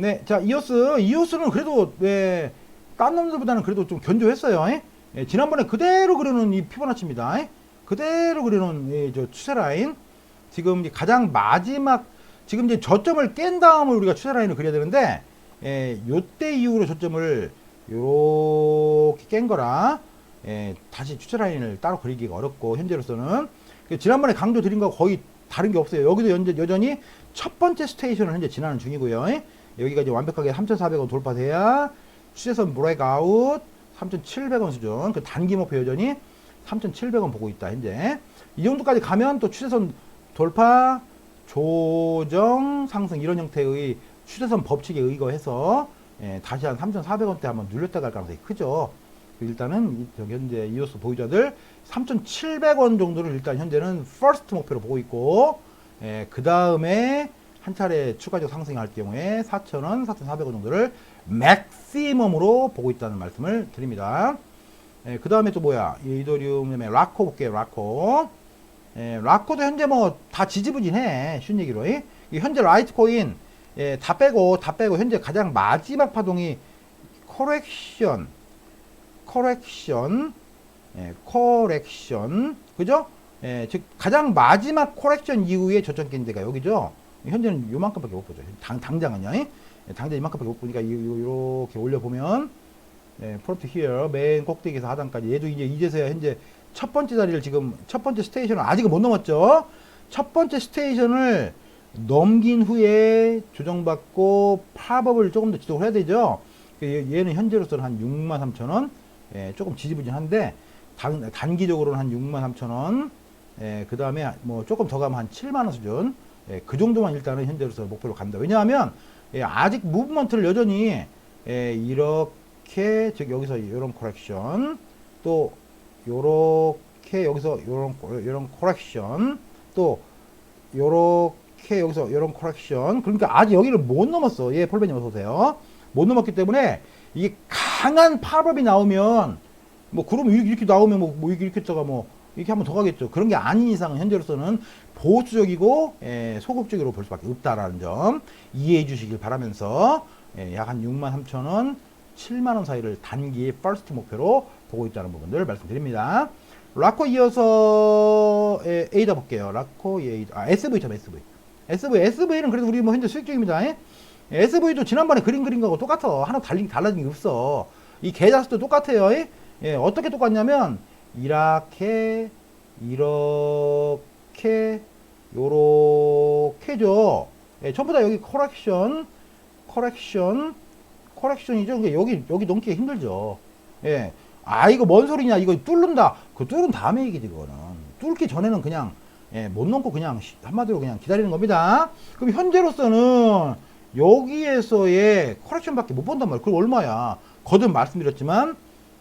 네, 자 이오스 이오스는 그래도 네, 딴 놈들보다는 그래도 좀 견조했어요. 예? 예, 지난번에 그대로 그려놓은 이 피보나치입니다. 예? 그대로 그려놓은 이, 저 추세 라인 지금 이제 가장 마지막 지금 이제 저점을 깬 다음에 우리가 추세 라인을 그려야 되는데 예, 요때 이후로 저점을 요렇게 깬 거라 예, 다시 추세 라인을 따로 그리기가 어렵고 현재로서는 그 지난번에 강조 드린 거 거의 다른 게 없어요. 여기도 현재 여전히 첫 번째 스테이션을 현재 지나는 중이고요. 예? 여기가 이제 완벽하게 3,400원 돌파돼야 추세선 브레이크아웃 3,700원 수준 그 단기 목표 여전히 3,700원 보고 있다 현재 이 정도까지 가면 또 추세선 돌파 조정 상승 이런 형태의 추세선 법칙에 의거해서 예, 다시 한 3,400원대 한번 눌렸다 갈 가능성이 크죠. 일단은 현재 이오스 보유자들 3,700원 정도를 일단 현재는 퍼스트 목표로 보고 있고 예, 그 다음에 한 차례 추가적 상승할 경우에 4,000원, 4,400원 정도를 맥시멈으로 보고 있다는 말씀을 드립니다. 예, 그 다음에 또 뭐야? 이 이더리움, 그다음에 라코 볼게요, 라코. 예, 라코도 현재 뭐 다 지지부진해. 쉬운 얘기로. 이 현재 라이트코인, 예, 다 빼고, 다 빼고, 현재 가장 마지막 파동이 코렉션, 코렉션, 예, 코렉션. 그죠? 예, 즉, 가장 마지막 코렉션 이후에 저점 깬 데가 여기죠? 현재는 요만큼밖에 못 보죠. 당, 당장은요. 예, 당장 이만큼밖에 못 보니까 이- 요- 요렇게 올려보면 네, 프론트 히어 맨 꼭대기에서 하단까지 얘도 이제 이제서야 현재 첫 번째 자리를 지금 첫 번째 스테이션을 아직은 못 넘었죠. 첫 번째 스테이션을 넘긴 후에 조정받고 팝업을 조금 더 지속을 해야 되죠. 그 얘- 얘는 현재로서는 한 6만 3천 원, 예, 조금 지지부진한데 단, 단기적으로는 한 6만 3천 원, 예, 그 다음에 뭐 조금 더 가면 한 7만 원 수준, 예, 그 정도만 일단은 현재로서 목표로 갑니다. 왜냐하면 예, 아직 무브먼트를 여전히 예, 이렇게 즉 여기서 이런 코렉션 또 요렇게 여기서 요런 코- 요런 코렉션 또 요렇게 여기서 요런 코렉션. 그러니까 아직 여기를 못 넘었어. 예 폴베님 어서 오세요. 못 넘었기 때문에 이게 강한 팝업이 나오면 뭐 그러면 이렇게, 나오면 뭐, 뭐 이렇게 했다가 뭐 이렇게 한번 더 가겠죠 그런 게 아닌 이상은 현재로서는 보수적이고 예, 소극적으로 볼 수밖에 없다라는 점 이해해 주시길 바라면서 예, 약한 6만 3천 원, 7만 원 사이를 단기 퍼스트 목표로 보고 있다는 부분들 말씀드립니다. 라코 이어서 예, 에이다 볼게요. 라코 에이다 아 SV 참 SV. SV SV는 그래도 우리 뭐 현재 수익 중입니다. 예? SV도 지난번에 그린 그린 거하고 똑같아. 하나 달리 달라진 게 없어. 이 계좌 수도 똑같아요. 예? 예, 어떻게 똑같냐면 이렇게 이렇게 요렇게죠. 예, 전부 다 여기 코렉션, 코렉션, 코렉션이죠. 그러니까 여기 여기 넘기가 힘들죠. 예. 아 이거 뭔 소리냐? 이거 뚫는다. 그 뚫은 다음에 얘기지 그거는. 뚫기 전에는 그냥 예, 못 넘고 그냥 시- 한마디로 그냥 기다리는 겁니다. 그럼 현재로서는 여기에서의 코렉션밖에 못 본단 말이야. 그럼 얼마야? 거듭 말씀드렸지만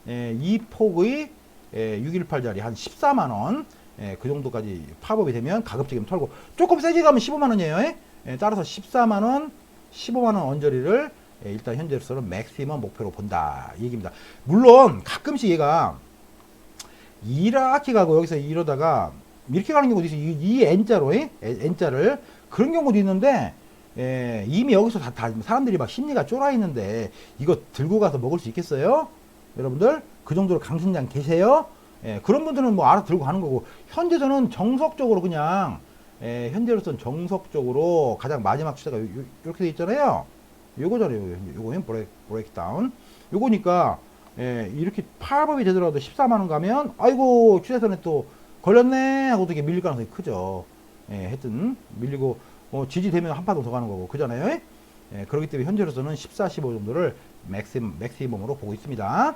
예, 이 폭의 예, 618짜리 한 14만 원. 예, 그 정도까지 팝업이 되면 가급적이면 털고 조금 세게 가면 15만 원이에요. 예? 예, 따라서 14만 원, 15만 원 언저리를 예, 일단 현재로서는 맥시멈 목표로 본다 이 얘기입니다. 물론 가끔씩 얘가 이렇게 가고 여기서 이러다가 이렇게 가는 경우도 있어요. 이, 이 N자로 예? N자를 그런 경우도 있는데 예, 이미 여기서 다, 다 사람들이 막 심리가 쫄아 있는데 이거 들고 가서 먹을 수 있겠어요? 여러분들 그 정도로 강심장 계세요? 예, 그런 분들은 뭐 알아 들고 가는 거고 현재 저는 정석적으로 그냥 예, 현재로서는 정석적으로 가장 마지막 추세가 이렇게 돼 있잖아요. 요거잖아요. 요거는 브레이크, 브레이크 다운. 요거니까 예, 이렇게 팔업이 되더라도 14만 원 가면 아이고 추세선에 또 걸렸네 하고 되게 밀릴 가능성이 크죠. 예, 하여튼 밀리고 뭐 지지되면 한 파동 더 가는 거고 그잖아요. 예, 그렇기 때문에 현재로서는 14, 15 정도를 맥시, 맥시멈으로 보고 있습니다.